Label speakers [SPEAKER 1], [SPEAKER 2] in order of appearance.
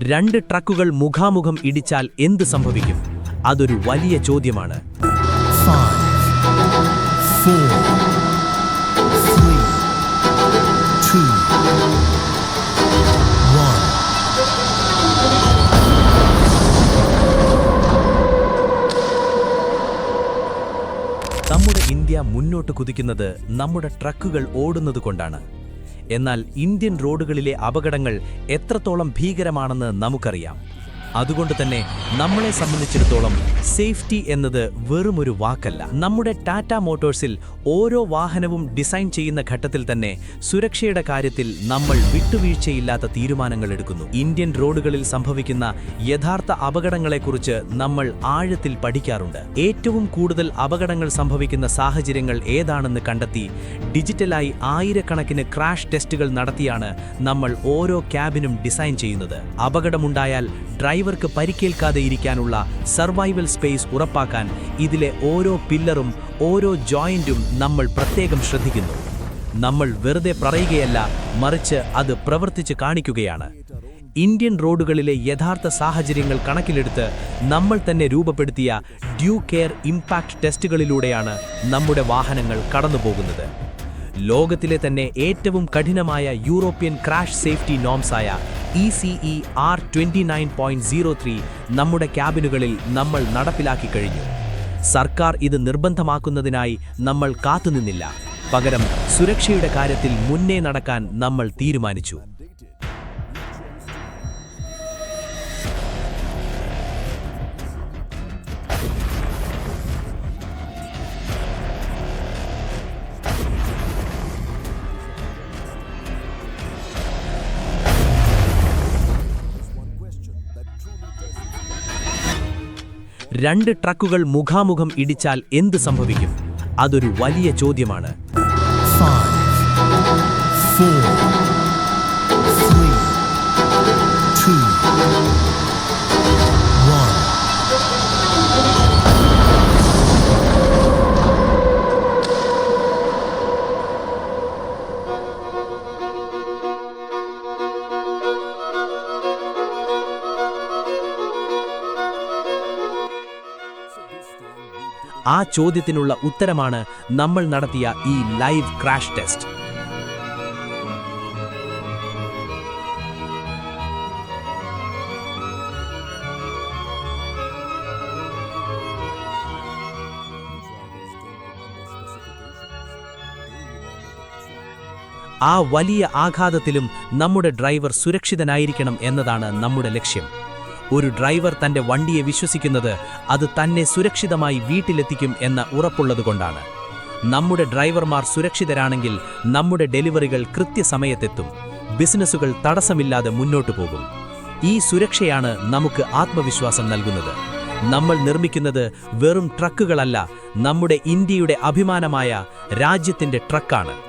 [SPEAKER 1] രണ്ട് ട്രക്കുകൾ മുഖാമുഖം ഇടിച്ചാൽ എന്ത് സംഭവിക്കും? അതൊരു വലിയ ചോദ്യമാണ്. നമ്മുടെ ഇന്ത്യ മുന്നോട്ട് കുതിക്കുന്നത് നമ്മുടെ ട്രക്കുകൾ ഓടുന്നത് കൊണ്ടാണ്. എന്നാൽ ഇന്ത്യൻ റോഡുകളിലെ അപകടങ്ങൾ എത്രത്തോളം ഭീകരമാണെന്ന് നമുക്കറിയാം. അതുകൊണ്ട് തന്നെ നമ്മളെ സംബന്ധിച്ചിടത്തോളം സേഫ്റ്റി എന്നത് വെറുമൊരു വാക്കല്ല. നമ്മുടെ ടാറ്റ മോട്ടോഴ്സിൽ ഓരോ വാഹനവും ഡിസൈൻ ചെയ്യുന്ന ഘട്ടത്തിൽ തന്നെ സുരക്ഷയുടെ കാര്യത്തിൽ നമ്മൾ വിട്ടുവീഴ്ചയില്ലാത്ത തീരുമാനങ്ങൾ എടുക്കുന്നു. ഇന്ത്യൻ റോഡുകളിൽ സംഭവിക്കുന്ന യഥാർത്ഥ അപകടങ്ങളെക്കുറിച്ച് നമ്മൾ ആഴത്തിൽ പഠിക്കാറുണ്ട്. ഏറ്റവും കൂടുതൽ അപകടങ്ങൾ സംഭവിക്കുന്ന സാഹചര്യങ്ങൾ ഏതാണെന്ന് കണ്ടെത്തി ഡിജിറ്റലായി ആയിരക്കണക്കിന് ക്രാഷ് ടെസ്റ്റുകൾ നടത്തിയാണ് നമ്മൾ ഓരോ ക്യാബിനും ഡിസൈൻ ചെയ്യുന്നത്. അപകടമുണ്ടായാൽ ഡ്രൈവർക്ക് പരിക്കേൽക്കാതെ ഇരിക്കാനുള്ള സർവൈവൽ സ്പേസ് ഉറപ്പാക്കാൻ ഇതിലെ ഓരോ പില്ലറും ഓരോ ജോയിന്റും നമ്മൾ പ്രത്യേകം ശ്രദ്ധിക്കുന്നു. നമ്മൾ വെറുതെ പറയുകയല്ല മറിച്ച് അത് പ്രവർത്തിച്ച് കാണിക്കുകയാണ്. ഇന്ത്യൻ റോഡുകളിലെ യഥാർത്ഥ സാഹചര്യങ്ങൾ കണക്കിലെടുത്ത് നമ്മൾ തന്നെ രൂപപ്പെടുത്തിയ ഡ്യൂ കെയർ ഇംപാക്ട് ടെസ്റ്റുകളിലൂടെയാണ് നമ്മുടെ വാഹനങ്ങൾ കടന്നുപോകുന്നത്. ലോകത്തിലെ തന്നെ ഏറ്റവും കഠിനമായ European crash safety നോംസായ E C E R twenty nine point zero three നമ്മുടെ ക്യാബിനുകളിൽ നമ്മൾ നടപ്പിലാക്കി കഴിഞ്ഞു. സർക്കാർ ഇത് നിർബന്ധമാക്കുന്നതിനായി നമ്മൾ കാത്തുനിന്നില്ല. പകരം സുരക്ഷയുടെ കാര്യത്തിൽ മുന്നേ നടക്കാൻ നമ്മൾ തീരുമാനിച്ചു. രണ്ട് ട്രക്കുകൾ മുഖാമുഖം ഇടിച്ചാൽ എന്ത് സംഭവിക്കും? അതൊരു വലിയ ചോദ്യമാണ്. ആ ചോദ്യത്തിനുള്ള ഉത്തരമാണ് നമ്മൾ നടത്തിയ ഈ ലൈവ് ക്രാഷ് ടെസ്റ്റ്. ആ വലിയ ആഘാതത്തിലും നമ്മുടെ ഡ്രൈവർ സുരക്ഷിതനായിരിക്കണം എന്നതാണ് നമ്മുടെ ലക്ഷ്യം. ഒരു ഡ്രൈവർ തന്റെ വണ്ടിയെ വിശ്വസിക്കുന്നത് അത് തന്നെ സുരക്ഷിതമായി വീട്ടിലെത്തിക്കും എന്ന ഉറപ്പുള്ളതുകൊണ്ടാണ്. നമ്മുടെ ഡ്രൈവർമാർ സുരക്ഷിതരാണെങ്കിൽ നമ്മുടെ ഡെലിവറികൾ കൃത്യസമയത്തെത്തും. ബിസിനസ്സുകൾ തടസ്സമില്ലാതെ മുന്നോട്ടു പോകും. ഈ സുരക്ഷയാണ് നമുക്ക് ആത്മവിശ്വാസം നൽകുന്നത്. നമ്മൾ നിർമ്മിക്കുന്നത് വെറും ട്രക്കുകളല്ല നമ്മുടെ ഇന്ത്യയുടെ അഭിമാനമായ രാജ്യത്തിന്റെ ട്രക്കാണ്.